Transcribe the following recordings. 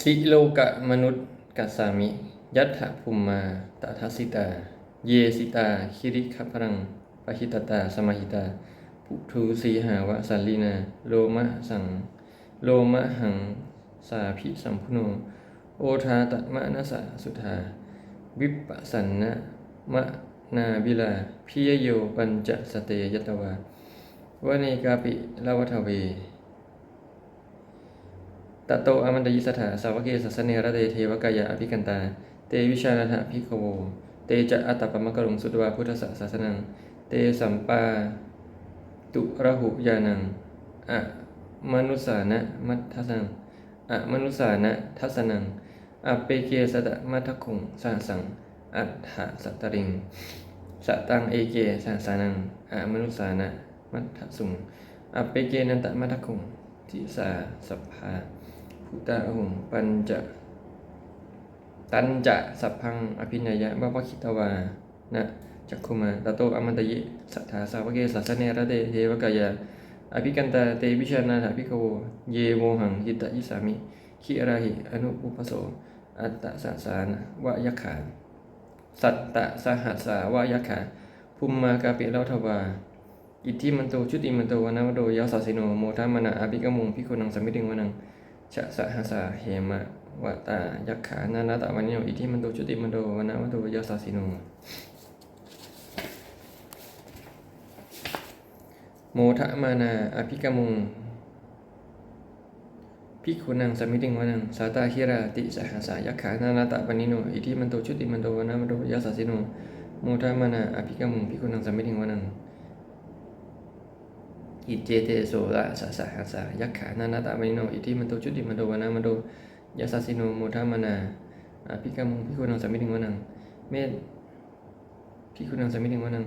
สิโลกะมนุษย์กัสสามิ ยัตถภูมมาตถาสิตา เยสิตา คิริขพรังปหิตตา สมาหิตา ปุถุสีหาวะสัลลีนา โลมะสัง โลมะหัง สาภิสัมพุโน โอทาตะมะนะสะสุธา วิปปสันนะมะนาบิลาพิยโยปัญจสเตยตวาวเนกาปิลาวัทเว ตตโตอมันตยิสถาสาวกเกสัสเนระเตเทวกายาอภิกันตา เตวิชาณะภิกโว เตจะอัตตปมกรุงสุตวาพุทธศาสนัง เตสัมปา ตุระหุยานัง อะมนุสานะมัททัสังอะมนุสานะทัสนังอะเปเกสตะมัทคุงสาสัง อัฏฐสัตริง สตังเอเกสาสานังอะมนุสานะมัทสุงอะเปเกนันตมัทคุงทิสาสัพพา พุทธะหุงปัญจะ ตันจะสัพพังอภินายะบวคิตวานะจักคุมาตโตอมันตยิสัทธาสาวเกสัสเนระเดเทวกายาอภิกันตาเตวิชานาถาภิกขโวเยโมหังหิตะยิสามิขิราหิอนุปุปโสอัตตะสสานวยักขา สัตตะสหัสสาวะยขาภูมมากาเปเลาทวา อิทธิมันโตชุติมันโตวนาโดยาสสิโนโมทามนาอภิกมุงพิโกนังสมิติงวนัง ชะสะหาสาเหมะวะตายักขานานาตะวันโยอิทิมันโตจุติมันโตวนาวันโตยาสาสิโนโมทะมานาอภิกมุงพิกุนังสมิติงวนังสาตาคิราติสหัสายักขานานาตะวันโนอิทิมันโตจุติมันโตวนาวันโตยาสาสิโนโมทะมานาอภิกมุงพิกุนังสมิติงวนัง อิเจเตโสระสะสะหาสายักขานานาตามิโนอิทิมันโตชุติมันโตวนามันโตยาสาสิโนโมทามานาอภิกามุงพิคุนังสามิติงวนังเมธพิคุนังสามิติงวนัง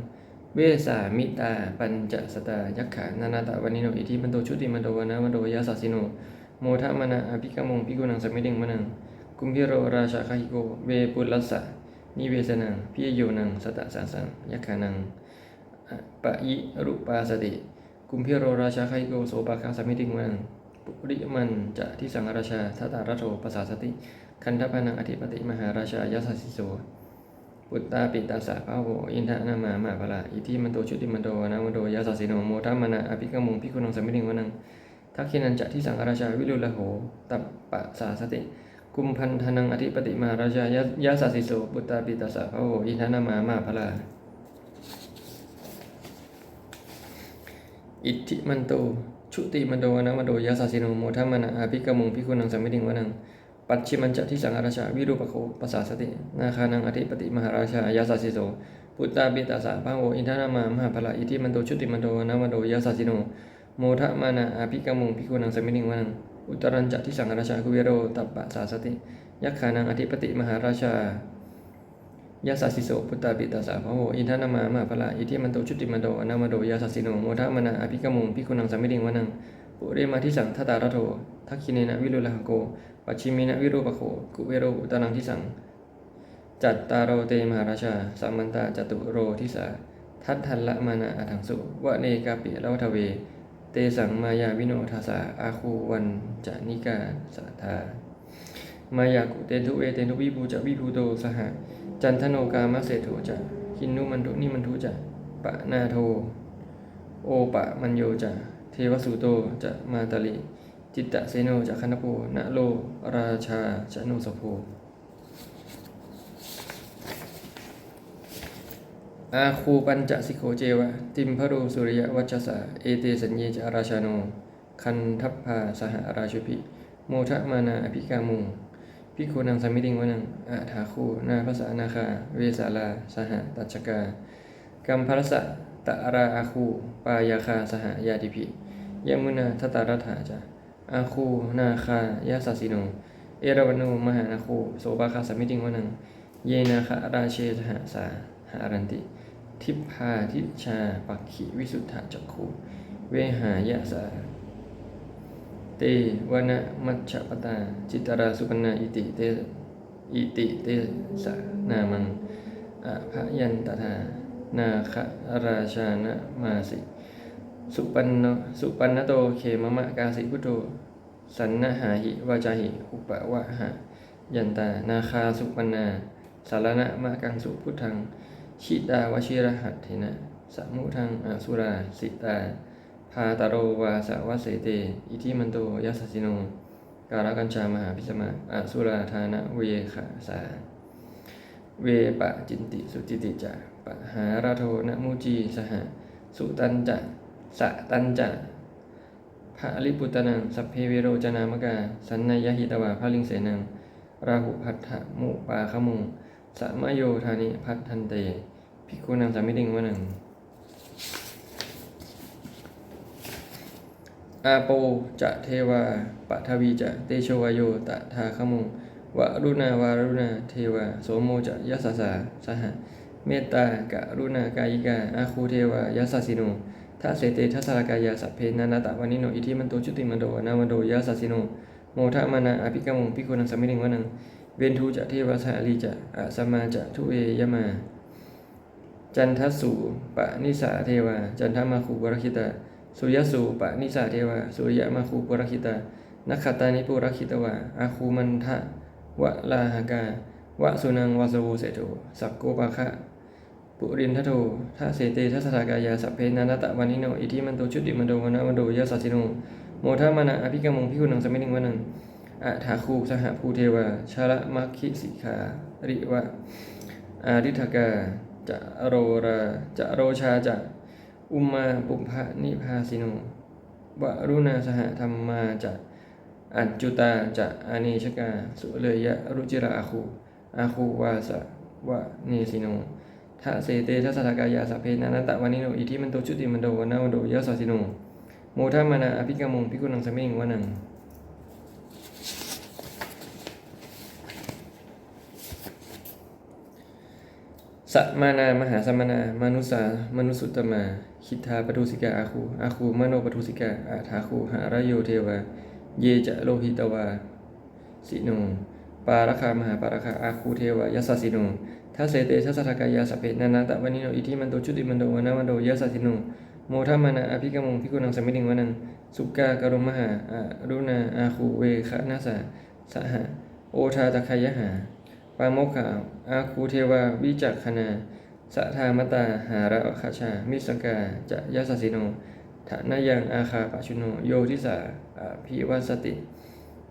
เวสามิตาปัญจสตายักขานานาตาวันิโนอิทิมันโตชุติมันโตวนามันโตยาสาสิโนโมทามานาอภิกามุงพิคุนังสามิติงวนังกุมพิโรราชาคาหิโกเวปุลัสสะนิเวสนังพิยโยนังสตะสาสังยักขานังปะยิรุปาสติ กุมพิโรราชาไคโกโสปาคาสมิติงมันปุริมันจะที่สังราชาทัตาราโทภาษาสติ คันธปานังอธิปติมหาราชายาสสิโสปุตตาปิตาสาภาโวอินทนามามาภลาอิทิมันโตชุติมันโตนามันโตยาสสิโนโมทัมมานาอภิกมุงพิคุนังสมิติงวนังทักขินันจะที่สังราชาวิรุลโหตัปปะสาสติกุมพันธนังอธิปติมหาราชายาสสิโสปุตตาปิตาสาภาโวอินทนามามาภลา อิทธิมันโต ชุติมันโตวนะมันโตยาสาสิโนโมทัมมนะอาภิกมุงพิคุนังสัมมิติงวนัง ปัจฉิมันจะที่สังอาราชาวิรูปโคปัสสาสติ นาคานังอธิปติมหาราชายาสาสิโสพุตตาปิตาสาพาโวอินทนามามหาภลาอิทธิมันโตชุติมันโตวนะมันโตยาสาสิโนโมทะมานะอาภิกมุงพิคุนังสัมมิติงวนัง อุตรัญจะที่สังอาราชาคุเวโรตัปปะสาสติยักขานังอธิปติมหาราชา ยาสาสิโสพุตตาปิตาสาพะโหอินทนามามาภลาอิทิมันโตชุติมันโตอนามาโดยาสาสิโนโมทะมนาอภิกมุงพิคุนังสัมมิติงวนังปุเรมาทิสังทัตตาระโททักขิเนนะวิรุลหะโกปัจฉิเมนะวิรูปโคกุเวโรอุตานังทิสังจัตตารโรเตมหาราชาสัมมันตาจตุโรทิสาทัตทันละมานาอาถังสุวะเนกาปิละวัทเว เตสังมายาวิโนทาสาอาคูวันจานิกาสาธามายากุเตนทุเอเตนทุวิภูจะวิภูโตสห จันทโนกามะเศโถจะคินนุมันทุนิมันทุจะปะนาโท โอปะมันโยจะเทวสุโตจะมาตาลิจิตตะเซโนจะคันโพนะโลราชาจะโนสโพอาคูปัญจสิโขเจวะ ติมพรูสุริยวัชสะเอเตสัญเยจะราชาโน คันทัพพาสหราชุพิ โมทะมานาอภิกามุง พิคูนังสมิติงวนังอาถาคูนาภาษานาคา เวสาลา สหตัชกา กัมพรสะตะราอาคู ปายาคา สหยาติภิยมุนาทตารัฐาจาอาคู นาคายาสาสิโน เอราวันโนมหานาคู โสบาคาสมิติงวนัง เยนาคาราเชสหสาหารันติ ทิพพาทิชา ปักขิ วิสุทธาจักคูเวหายะสา เตวนะมัชปตา จิตราสุปนาอิติเตอิติเตสะนามังอภยันตถานาคราชานะมาสิ สุปันโนสุปันนโตเขมมะกาสิพุทโธสันนะหาหิวาจาหิ อุปวะหะยันตา นาคาสุปนาสารณะมะกังสุพุทธัง ชิตาวชิรหัตเถนะ สมุทังอสุราสิตา พาตาโรวาสาวะเสเต อิทิมันโตยัสสิโน การกัญชามหาพิสมาอสุราธานะเวขาสา เวปะจินติสุจิติจะปะหาราโทนะมูจีสหสุตันจะสะตันจะภะลิปุตนังสัพเพเวโรจนามกา สันนายหิตวาภลิงเสนัง ราหุพัทธะมุปาขมุงสัมโยธานิพัทธันเตภิกขุนังสามิติงวนัง อาโปจะเทวาปทวีจะเตโชวายโยตถาคมุงวรุณาวารุณาเทวาโสโมจะยัสสสาสหะเมตตากะรุณากายิกาอาคูเทวายัสสสิโนทัสเสเตทัสสรกายาสัพเพนานาตะวานิโนอิทิมันโตจุติมันโดนามันโดยัสสสิโนโมทะมานาอภิกมุงภิกขุนังสมิติงวนังเวนทูจะเทวาสาลีจะอาสมาจะทุเอยมา จันทสุปะนิสาเทวา จันทมาคูปรคิตา สุยสุปะนิสาเทวาสุริยมาคูปุรคิตานักขตานิปุรคิตวาอาคูมันทะวะลาหากาวะสุนังวาสโวเสโตสักโกปะคะปุรินทโททะเสเตทัสสากายาสัพเพนานตะวานิโนอิทิมันโตชุติมันโดวนะมันโดยะสัสิโนโมทามานะอภิกรมงพิคุนังสมิหนิงวนังอะถาคูสหภูเทวาชาละมัคคิสิขาริวะอาริทกาจะโรราจะโรชาจะ อุมมาปุพะนิพาสิโนวรุณาสหธรรมมาจะอัจจุตาจะอานิชกา สุเลยะรุจิระอาคูอาคูวาสะวะเนสิโนทะเสเตทัสสะกายาสเพนานันตะวานิโนอิทิมันโตชุติมันโดวนาวันโดยะสัสิโนโมทัมมานาอภิกรมงพิกุณังสมิงวานัง สัมมานามหาสมานา มนุสามนุสุตมา คิทาปทุสิกาอาคูอาคูมโนปทุสิกาอาทาคูหารโยเทวา เยจะโลหิตวา สิโน ปาราคามหาปาราคาอาคูเทวายัสสสิโนทัสเสเตทัสสะกายาสเพนานาตะวันิโนอิทิมันโตชุติมันโดวนาวันโดยัสสสิโน โมทัมมานาอภิกรมงพิกุนังสมิติงวนัง สุกากรุมหาอารุณาอาคูเวคะนาสาสหะโอทาตะคายหา ปาโมกขาอาคูเทวา วิจักขณาสัทามตา หาระคาชา มิสกา จะยัสสิโนฐานายังอาคาปชุโน โยทิสาอภิวัสติ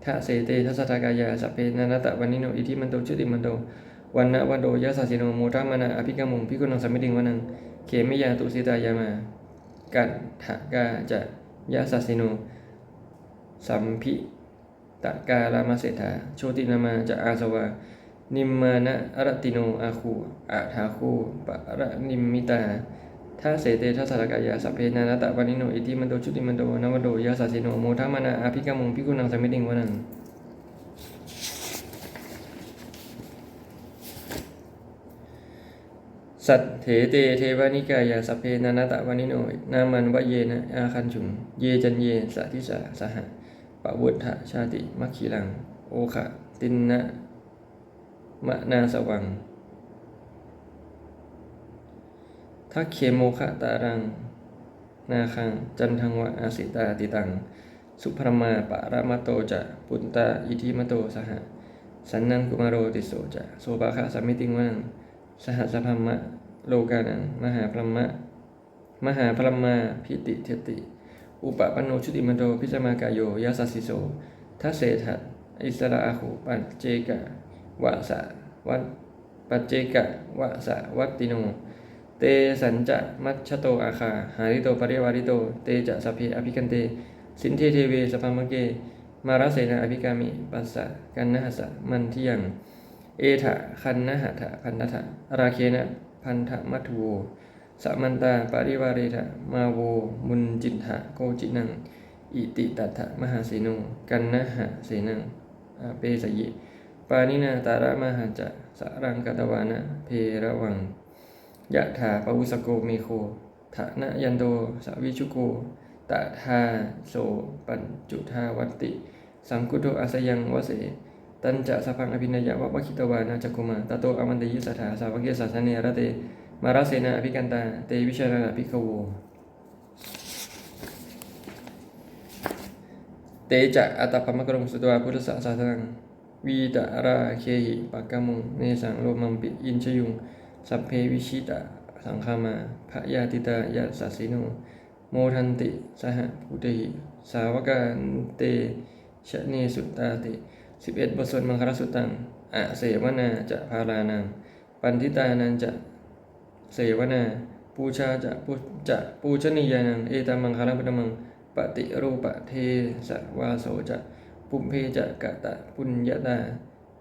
ทะเสเตทัสสตากายาสเพนานาตะวันนิโน อิทิมันโตชุติมันโตวันนะวันโดยัสสสิโนโมทัมานาอภิกรมงพิกุณังสัมมิติงวันังเขมิยาตุสิตายามา กัตถกาจะยัสสสิโนสัมพิตะกาลามาเสถาโชตินามาจะอาสวา นิมมานะอรติโนอาคูอาทาคูปะระนิมมิตาถ้าเสเตทัสสะกายาสัพเพนานาตะวานิโนอิติมันโตชุติมันโตนวโดยาสาสิโนโมทามานาอาภิกรมงพิกุนังสมิติงวนังสัตเถเตเทวานิกายาสัพเพนานาตะวานิโนนามันวะเยนะอาคันฉุงเยจันเยสะทิสาสหะปะวุฒะชาติมัคคีลัง โอคะตินนะ มะนาสวังทักเคโมคะตารัง นาคัง จันทังวะอาสิตาติตัง สุพรมาปะระมะโตจะปุตตาอิทิมะโตสหะสันนังกุมารโรติโสจะโสภาคะสัมมิติงวังสหสพัมมะโลกานัง มหาพรหมะ มหาพรหมาพิติเทติ อุปปันโนชุติมโตพิจมากายโยยาสัสสิโสทัเสถะอิสระอาหูปัจเจกะ วะสะวัตปัจเจกะวะสะวัตติโน เตสัญจะมัชชโตอาคา หาริโตปริวาริโต เตจะสพเพอภิกันเต สินเทเทเวสพามเก มาราเสนาอภิกามิ ปัสสะกันนะหัสสะมันทิยังเอถะคันนะหัทะพันนทะราเคนะพันธมัทโวสัมันตาปริวาเรทะมาโว มุนจินทะโกจินัง อิติตัตถะมหาเสโนกันนะหะเสนังอาเปสยิ ปานินาตาระมหันจะสารังกตวานะ เพระวังยะถาปวุสโกเมโคฐานะยันโตสวิชุโกตะทาโสปัญจุทาวัตติ สังคุโตอาสยังวเส ตันจะสพังอภินยะวะวะคิตวานาจักุมาตโตอมันตยิสถาสาวกเกสาสเนระเต มาราเสนาอภิกันตา เตวิชาราภิกขโวเตจะอัตตปมกรงสุตวาพุทธสสาสนัง วีตาราเคหิปากกมุงเนสังโลมัมปิอินชยุง สัพเพวิชิตาสังคามาพระยาติตายาสัสิโน โมทันติสหพุทธิสาวกันเตชะเนสุตตาติสิบเอ็ดบทสวดมังคลสุตตังอะเสวนาจะพารานังปันทิตานันจะเสวนาปูชาจะปูจะปูชนียานังเอตัมมังคลังพุทธมังปฏิรูปะเทสวาโสจะ ปุมเพจะกะตะปุญญาตา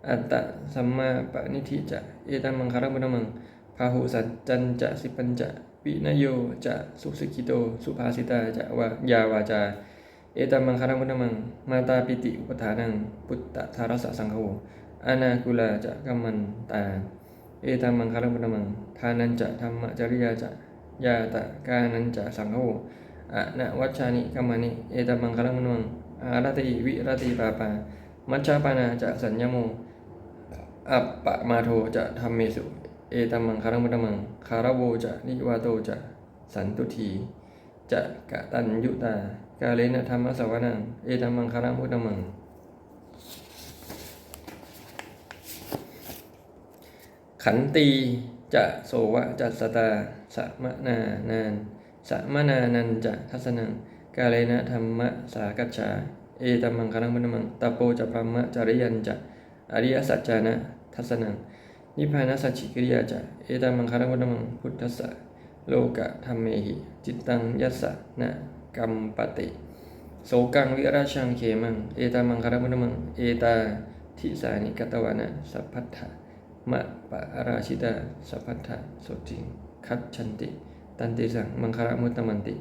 อัตตะสัมมาปณิธิจะ เอตัมมังคลังพุทธมังพาหุสัจจันจะสิปัญจะวินโยจะสุสิกิโต สุภาสิตาจะวายาวาจา เอตัมมังคลังพุทธมัง มาตาปิติอุปทานังปุตตะธารสสังโฆอนาคุลาจะกัมมันตา เอตัมมังคลังพุทธมัง ทานันจะธรรมจริยาจะยาตะกานันจะสังโฆอะนะวัชชานิกัมมานิ เอตัมมังคลังพุทธมัง อารติวิรติปาปา มัชฌาปานาจะสัญญโม อัปปะมาโทจะธรรมเมสุ เอตัมมังคลังพุทธมัง คารโวจะนิวาโตจะสันตุทีจะกะตัญยุตา กาเลนะธรรมสวนัง เอตัมมังคลังพุทธมังขันตีจะโสวะจัสสตาสมนา นานสมนานันจะทัศนัง กาเลนะธรรมะสากัจฉา เอตัมมังคลังมุนมังตะโปจะพรมะจริยันจะอริยสัจจานะทัศนังนิพพานสัจฉิกิริยาจะเอตัมมังคลังมุนมังพุทธัสสะโลกะธรรมเมหิ จิตตังยัสสะนะกัมปติโสกังวิราชังเขมัง เอตามังคารมุนมัง เอตาทิสานิกตวานะสัพพัทธะมะปะราชิตาสัพพัทธะโสจิง คัจฉันติ ตันติสังมังคารมุตตมันติ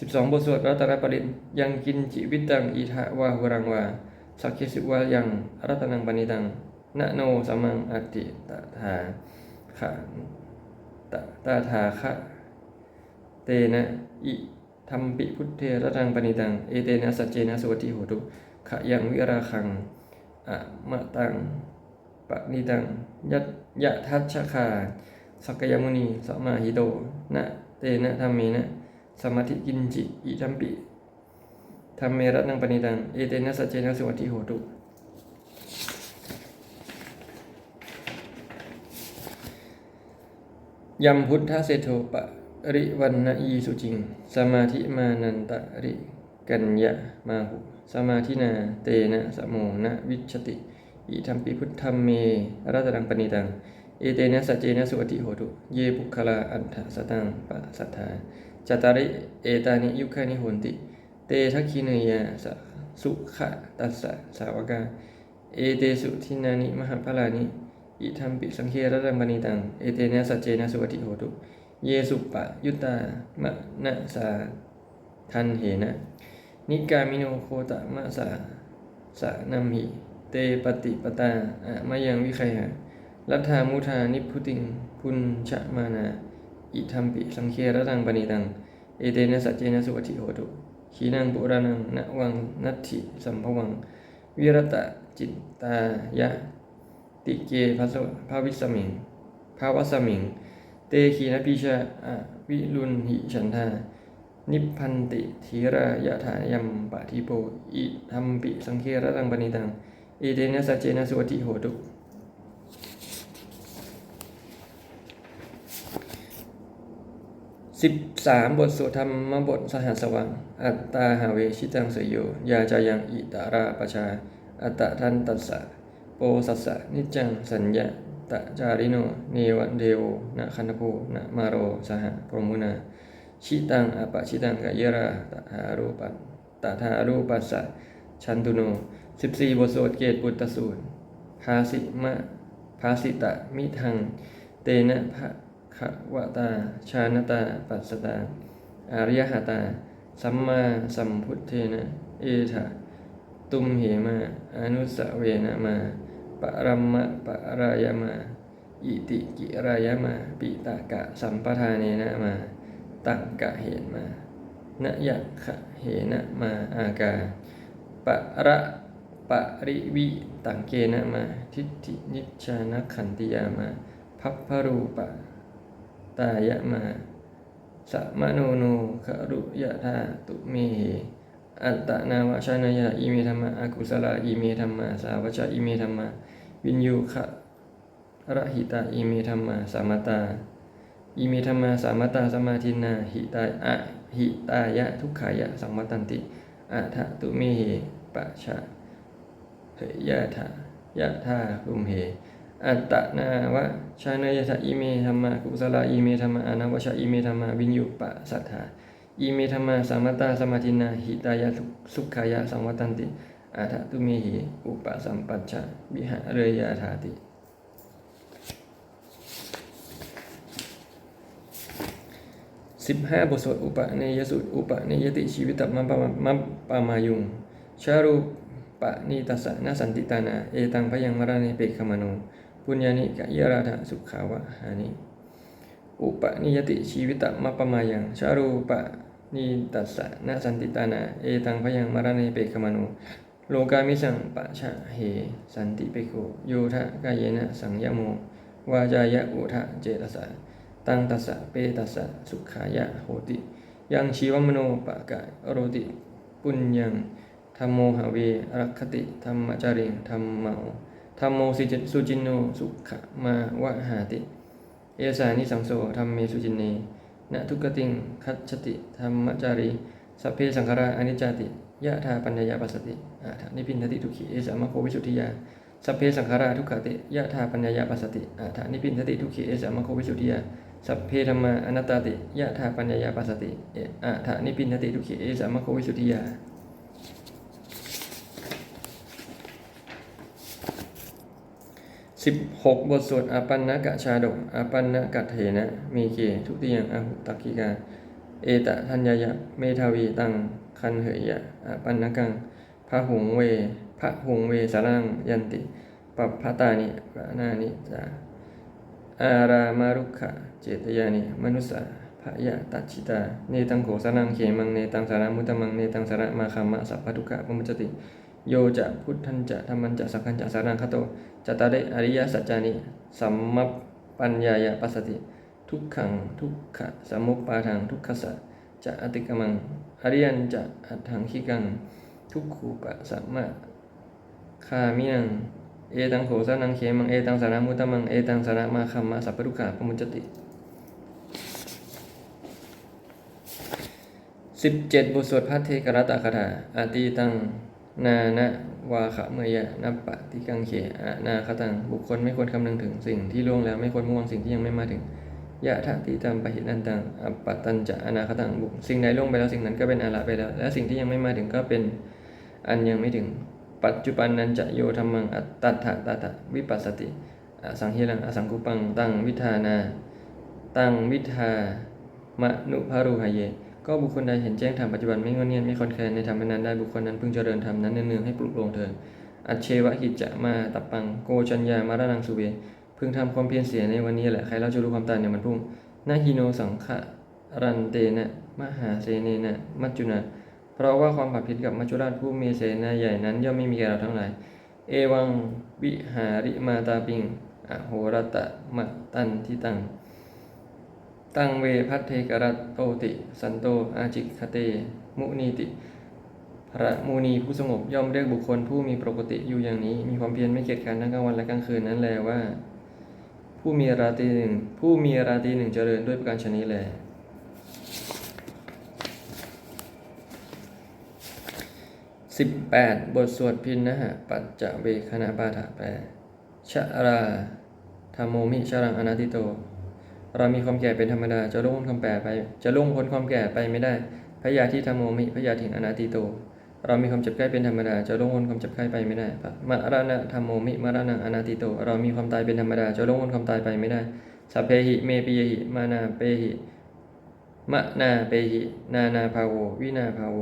สิบสองบทสวดรัตนปริตยังกินจิวิตังอิทะวาหุรังวาสักเคสิวายังรัตนังปณิตังนะโนสัมมังอติตถาคะตตถาคะเตนะอิธรรมปิพุทเทระรังปณิตังเอเตนะสัจเจนะสวัติโหตุขะยังวิราคังอะมะตังปะนิตังยัตยะทัชชะคาสักยมุนีสัมมาหิโตนะเตนะธรรมเมนะ สมาธิกินจิอิธรรมปิธรรมเมระนังปณิตัง เอเตนะสัจเจนะสวัติโหตุ ยัมพุทธเสโทปะริวันนะอีสุจิง สมาธิมานันตะริกัญญามาหุ สมาธินาเตนะสโมนะวิชติ อิทัมปิพุทธัมเมรัตตังปณิตัง เอเตนะสัจเจนะสุวัติโหตุ เยปุคลาอันทสตังปะสัทธา จตาริเอตานิยุคานิโหนติ เตทักขิเนยาสสุขะตัสสะสาวกา เอเตสุทินานิมหาพลานิอิทัมปิสังเคระรังปณิตัง เอเตนะสัจเจนะสุวัติโหตุ เยสุปะยุตตามะนะสาทันเหนะ นิกามิโนโคตะมะสาสะนัมหิ เตปฏิปตาอะมายังวิไคหะรัฐามุทานิพุติงพุนชะมานา อิทัมปิสังเคระรังปณิตัง เอเตนะสัจเจนะสุวัติโหตุขีนังปุรานังนวังนัตถิสัมภวัง วิรตะจิตตายะ ติเกภะสภาวิสมิงภาวสมิง เตขีนปิชาอะวิรุณหิฉันทา นิพพันติธีรายะถายัมปะทิโปอิธรรมปิสังเคระรังปณิตัง เอเตนะสัจเจนะสุวัติโหตุ สิบสามบทสวดธรรมบทสหัสวัง อัตตาหาเวชิตังสยโยยาจายังอิตาราปชา อัตตะทันตัสสะ โปสัสสะ นิจังสัญญาตะจาริโน เนวันเดโวนะคันธโพนะมาโร สหพรหมุนา ชิตังอปะชิตังกะเยราตถารูปันตถารูปัสสะ ชันตุโนสิบสี่บทสวดเกตปุตตสูตรภาสิมะภาสิตะมิทัง เตนะภะ คะวตา ชานตา ปัสสตา อาริยหตา สัมมาสัมพุทเทนะ เอถะตุมเหมา อนุสเวนะมาปะรัมมะปะรายมา อิติกิรายมา ปิตากะสัมปทานเนนะมา ตังกะเหนมานะยะขะเหนะมาอากาปะระปะริวิตังเกนะมา ทิฏฐินิชานะขันติยามา พัพพรูปะ ตายะมาสะมโนโนคารุยะธาตุเมเหอัตตนาวชานายะอิเมธรรมะอากุศลาอิเมธรรมะสาวชะอิเมธรรมะวินยูขะระหิตาอิเมธรรมะสามตาอิเมธรรมะสามตาสมาธินาหิตาอะหิตายะทุกขายะสัมมตันติอะทะตุเมเหปะชะเหยะทายะทาลุมเห อัตตนาวะชาเนยะทะอิเมธรรมะกุศลาอิเมธรรมะอนาวชะอิเมธรรมะวินยูปะสัทธาอิเมธรรมาสามตตาสมาธินาหิตายะสุขายะสังวัตันติอาทะตุเมหิอุปสัมปัชชะวิหะเรยาธาติสิบห้าบทสวดอุปเนยสุตอุปเนยติชีวิตตัมมะปะมปามายุงชารุปะนิตัสสะนสันติตานา เอตังพยังมรณะเปกขมโน ปุญญานิกะยราธาสุขาวะหานิอุปนิยติชีวิตมัปปมายังชารูปะนิตัสสะนาสันติตานา เอตังพยังมารณะเปกมโนโลกามิสังปะชะเหสันติเปโกโยทะกายเยนะสังยโมวาจายะอุทะเจตสะตังตัสสะเปตัสสะสุขายะโหติ ยังชีวมโนปะกะโรติ ปุญญังธรรมโมหเวรักขติธรรมจาริงธรรมเมา ธรรมโมสิจสุจินโนสุขมาวะหาติ เอสานิสังโสธรรมเมสุจินเนนะทุกติงคัจฉติธรรมจารีสัพเพสังขาราอนิจจติยะธาปัญญาปัสสติอาถานิพินทติทุขีเอสามะโควิสุทธิยาสัพเพสังขาราทุกขติยะธาปัญญาปัสสติอาถานิพินทติทุขีเอสามะโควิสุทธิยาสัพเพธรรมาอนัตตติยะธาปัญญาปัสสติเออาถานิพินทติทุขีเอสามะโควิสุทธิยา สิบหกบทสวดอาปันนกะชาดกอาปันนกะเถนะมีเกทุติยังอาหุตักกิกา เอตะทัญญายะ เมทาวีตัง คันเหยยะอาปันนกังพระหงเวพระหงเวสารังยันติปัปพตานิปะนานิจาอารามารุขะเจตยานิมนุสสาภยะตัจิตา เนตังโขสานังเขมังเนตังสารามุตตมังเนตังสาระมาคามะสัพพทุกะปมุจติ โยจะพุทธันจะธรรมันจะสังฆันจะสารังคโตจตาริอริยสัจจานิสัมมปปัญญายาปัสสติ ทุกขังทุกขะสมุปปาทังทุกขสะจะอติกมังอริยันจะอัตถังคิกัง ทุกขูปะสัมมาคามินังเอตังโขสานังเขมังเอตังสารามุตตมังเอตังสารามาคัมมะสัพพทุกขะปมุจติสิบเจ็ดบทสวดพัทเทกรัตตคาถาอาตีตัง นานะวาขะเมยะนับปะติกังเขอะนาคตัง บุคคลไม่ควรคำนึงถึงสิ่งที่ล่วงแล้วไม่ควรมุ่งหวังสิ่งที่ยังไม่มาถึงยะทะติตัมปะหินันตังอัปปะตันจะอนาคตังบุคสิ่งใดล่วงไปแล้วสิ่งนั้นก็เป็นอาละไปแล้ว และสิ่งที่ยังไม่มาถึงก็เป็นอันยังไม่ถึง ปัจจุบันนันจะโยธรรมังอัตตัถะตถะวิปัสสติอสังหิรังอสังกุปัง ตังวิธานา ตังวิธามะนุภารุหเย ก็บุคคลใดเห็นแจ้งธรรมปัจจุบันไม่งอนเงียนไม่คอนแคลนในธรรมนั้นได้บุคคลนั้นพึงเจริญธรรมนั้นเนืองๆให้ปลุกโลงเถิดอัจเชวะหิจจะมาตับปังโกชัญญามารนังสุเวพึงทำความเพียรเสียในวันนี้แหละใครเราจะรู้ความตายในวันพรุ่งนาฮิโนสังขะรันเตนะมหาเสเนนะมัจจุนาเพราะว่าความผัดผิดกับมัจจุราชผู้มีเสนาใหญ่นั้นย่อมไม่มีแก่เราทั้งหลาย เอวังวิหาริมาตาปิง อโหรตะมะตันทิตัง ตังเวพัทเทกรัตโตติ สันโตอาจิกคเต มุนีติ พระมูนีผู้สงบย่อมเรียกบุคคลผู้มีปกติอยู่อย่างนี้ มีความเพียรไม่เกียจคร้านทั้งกลางวันและกลางคืนนั้นแลว่า ผู้มีราตรีหนึ่งผู้มีราตรีหนึ่งเจริญด้วยประการชนี้แลสิบแปดบทสวดพินนะฮะปัจจเวคณะปาฐะแปลชะราธรรมโมมิชรังอนาติโต เรามีความแก่เป็นธรรมดาจะล่วงพ้นความแก่ไป จะล่วงพ้นความแก่ไปไม่ได้พยาธิธรรมโมมิพยาธิอนาติโต เรามีความเจ็บไข้เป็นธรรมดาจะล่วงพ้นความเจ็บไข้ไปไม่ได้มรณะธรรมโมมิมรณะอนาติโต เรามีความตายเป็นธรรมดาจะล่วงพ้นความตายไปไม่ได้สัพเพหิเมปิยหิมานาเปหิมะนาเปหินานาภาโว วินาภาโว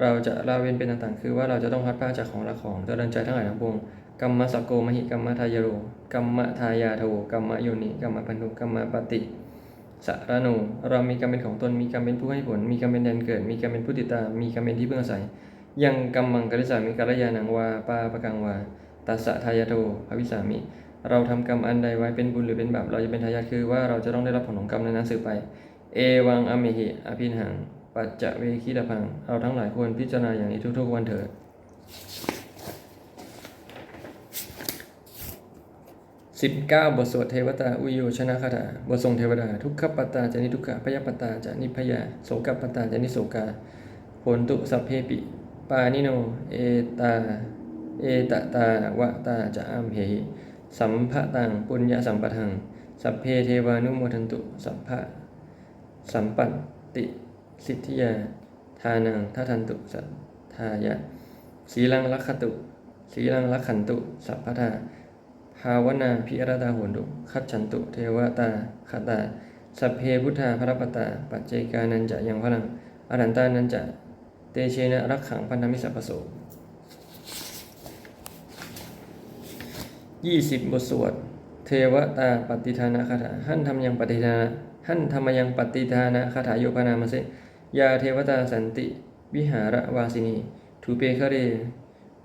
เราจะละเว้นเป็นต่างๆ คือว่าเราจะต้องพัดผ้าจากของละของเจริญใจทั้งหลายทั้งปวง กัมมสกโกมหิกัมมทายโรกัมมทายาโทกัมมโยนิกัมมพันธุกัมมปฏิสารโนเรามีกรรมเป็นของตนมีกรรมเป็นผู้ให้ผล มีกรรมเป็นแดนเกิด มีกรรมเป็นผู้ติดตามมีกรรมเป็นที่เพึ่งอาศัย ยังกัมมังกริสามิกัลยานังวาปาปะกังวาตัสสะทายาโทภวิสามิ เราทำกรรมอันใดไว้เป็นบุญหรือเป็นบาปเราจะเป็นทายาทคือว่าเราจะต้องได้รับผลของกรรมนั้นสืบไป เอวังอเมหิอภินหัง ปัจจเวคิตพัง เราทั้งหลายควรพิจารณาอย่างนี้ทุกๆวันเถิด สิบเก้าบทสวดเทวตา อุโยชนะคาถา บททรงเทวดา ทุกขปตาจะนิทุกขะพยปตาจะนิพยา โสกปตาจะนิโสกาผลตุสัพเพปิ ปานิโน เอตา เอตตาวะตาจะอัมเหหิ สัมภะตัง ปุญญสัมปทัง สัพเพเทวานุโมทันตุ สัพพะ สัมปัตติ สิทธิยา ทานังทัทันตุ สัทธายะ สีลังลักขตุ สีลังลักขันตุ สัพพทา ภาวนาพิรตาโหนตุคัจฉันตุเทวตาคตาสัพเพพุทธาพระปตา ปัจเจกานันจะยังพลังอรันตานันจะเตเชนะรักขังพันธมิสัพโสยี่สิบบทสวด เทวตาปฏิทานะคาถาหั่นทำยังปฏิทานะหั่นธรรมยังปฏิทานะคาถาโยพนามเสยาเทวตาสันติ วิหารวาสินีทูเปคะเร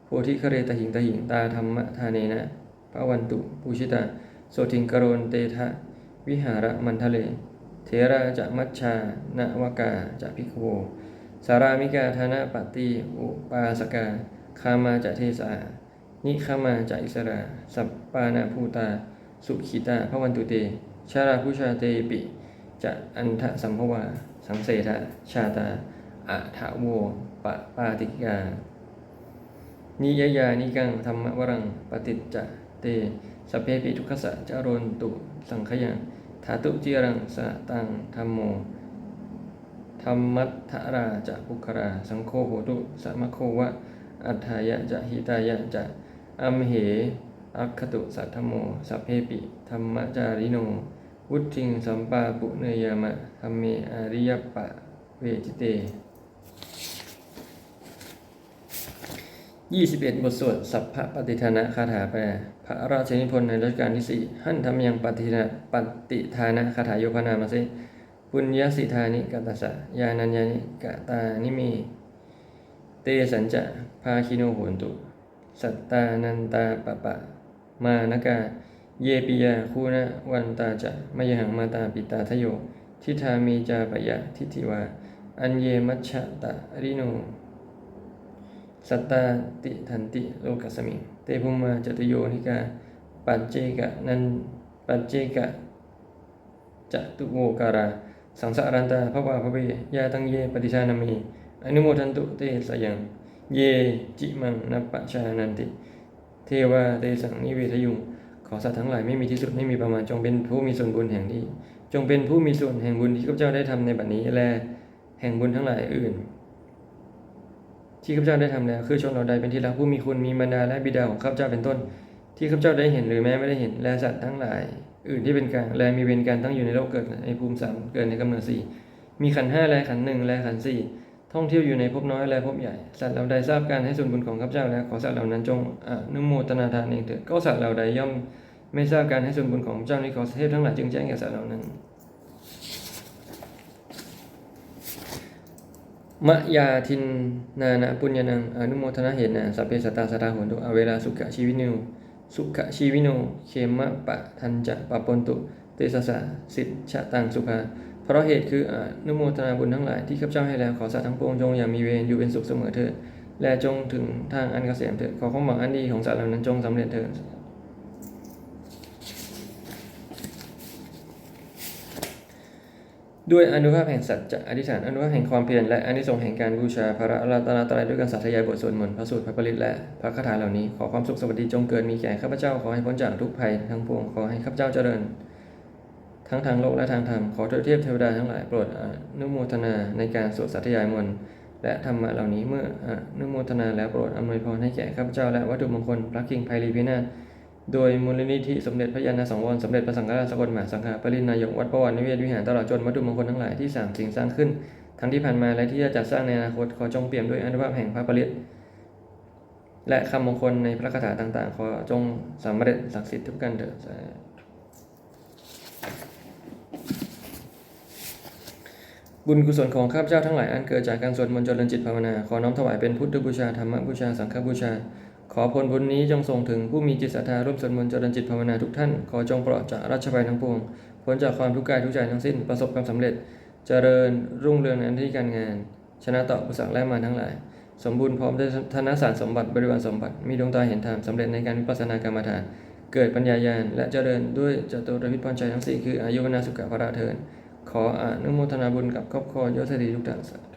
โพธิคะเรตหิงตหิงตาธรรมทาเนนะ พระวันตุปูชิตาโสทิงกรนเตทะ วิหารมันทะเล เทราจะมัชชานวกาจะพิกโว สารามิกาธนาปฏิอุปาสกาคามาจะเทสา นิคามาจะอิสรา สัปปานาภูตา สุขิตาพระวันตุเต ชาราพุชาเตปิ จะอันทะสัมภวา สังเสทะชาตาอะทะโวปะปาติกานิยยานิกังธรรมวรังปฏิจจะ เตสพเพปิทุกขสะจารนตุสังขยังธาตุจิรังสะตังธรรมโมธรรมัตถราจะปุครา สังโฆโหตุสัมโควะ อัฏฐายะจะหิตายะจะอัมเหอัคคตุสัทธโมสัพเพปิธรรมจาริโน วุติงสัมปาปุเนยามะธรรมเมอริยปะเวจิเต 21 บทสวดสัพพะปฏิทานะคาถาแปลพระราชนิพนธ์ในรัชกาลที่ 4 หั่นทำยังปฏิทาปฏิทานะคาถาโยพนามาสิปุญญสิธานิกตัสสะยานัญญานิกตานิเมเตสัญจะ ภาคิโนโหนตุ สัตตานันตาปะปะ มานกา เยปิยาคูณวันตาจะมยหังมาตาปิตาทโย ทิธามีจาปยะทิทิวา อัญเยมัชชะตะริโน สัตตาติทันติโลกัสสมิงเตภุมาจตโยนิกาปัจเจกะนันปัจเจกะจตุโวการา สังสารันตาภวาภเวยาตังเยปฏิชานามีอนุโมทันตุเตสยัง เยจิมังนัปปะชานันติ เทวาเตสังนิเวทยุง ขอสัตว์ทั้งหลายไม่มีที่สุดไม่มีประมาณจงเป็นผู้มีส่วนบุญแห่งที่จงเป็นผู้มีส่วนแห่งบุญที่ข้าพเจ้าได้ทำในบัดนี้ และแห่งบุญทั้งหลายอื่น ที่ข้าพเจ้าได้ทำแล้ว คือชนเราใดเป็นที่รักผู้มีคุณมีมารดาและบิดาของข้าพเจ้าเป็นต้น ที่ข้าพเจ้าได้เห็นหรือแม้ไม่ได้เห็นและสัตว์ทั้งหลาย อื่นที่เป็นกลางและมีเวรการตั้งอยู่ในโลกเกิดในภูมิสามเกิดในกำเนิดสี่มีขันห้าและขันหนึ่งและขันสี่ท่องเที่ยวอยู่ในภพน้อยและภพใหญ่ สัตว์เหล่าใดทราบการให้ส่วนบุญของข้าพเจ้าแล้วขอสัตว์เหล่านั้นจงอนุโมทนาทานเองเถิดก็สัตว์เหล่าใดย่อมไม่ทราบการให้ส่วนบุญของข้าพเจ้านี้ขอเทพทั้งหลายจึงแจ้งแก่สัตว์เหล่านั้น มะยาทินนานะปุญญานังอนุโมทนาเหตุนาสัพเพสตาสตาโหนตุอเวลาสุขชีวิโนสุขชีวิโนเขมะปะทันจะปะปนตุเตสสะสิทธชะตังสุภาเพราะเหตุคืออนุโมทนาบุญทั้งหลายที่ข้าพเจ้าให้แล้วขอสัตว์ทั้งปวงจงอย่ามีเวรอยู่เป็นสุขเสมอเถิดและจงถึงทางอันเกษมเถิดขอความหวังอันดีของสัตว์เหล่านั้นจงสำเร็จเถิด ด้วยอนุภาพแห่งสัจจะอธิษฐานอนุภาพแห่งความเพียรและอนิสงส์แห่งการบูชาพระรัตนตรัยด้วยการสาธยายบทสวดมนต์พระสูตรพระปริตและพระคาถาเหล่านี้ขอความสุขสวัสดีจงเกิดมีแก่ข้าพเจ้าขอให้พ้นจากทุกภัยทั้งปวงขอให้ข้าพเจ้าเจริญ ทั้งทางโลกและทางธรรมขอเทพเทวดาทั้งหลายโปรดอนุโมทนาในการสวดสาธยายมนต์และธรรมะเหล่านี้เมื่ออนุโมทนาแล้วโปรดอำนวยพรให้แก่ข้าพเจ้าและวัตถุมงคลพระกิ่งไพรีพินาศ โดยมูลนิธิสมเด็จพระยาณสังวรสมเด็จพระสังฆราชสกลมหาสังฆปรินายกวัดประวันนิเวศวิหารตลอดจนวัตถุมงคลทั้งหลายที่สร้างสิ่งสร้างขึ้น ทั้งที่ผ่านมาและที่จะจัดสร้างในอนาคตขอจงเปี่ยมด้วยอนุภาพแห่งพระปริตและคำมงคลในพระคาถาต่าง ๆ ขอจงสำเร็จศักดิ์สิทธิ์ทุกกันเถิดบุญกุศลของข้าพเจ้าทั้งหลายอันเกิดจากการสวดมนต์เจริญจิตภาวนา ขอน้อมถวายเป็นพุทธบูชาธรรมบูชาสังฆบูชา ขอผลบุญนี้จงส่งถึงผู้มีจิตศรัทธาร่วมสวดมนต์เจริญจิตภาวนาทุกท่าน ขอจงปลอดจากราชภัยทั้งปวงพ้นจากความทุกข์กายทุกใจทั้งสิ้นประสบความสำเร็จ เจริญรุ่งเรืองในที่การงาน ชนะต่ออุปสรรคและมาทั้งหลาย สมบูรณ์พร้อมด้วยธนสารสมบัติบริวารสมบัติ มีดวงตาเห็นธรรมสำเร็จในการวิปัสสนากรรมฐาน เกิดปัญญาญาณและเจริญด้วยจตุรวิปพรชัยทั้งสี่คืออายุวนาสุขภาระเทินขออนุโมทนาบุญกับครอบครัวยศดีทุกท่าน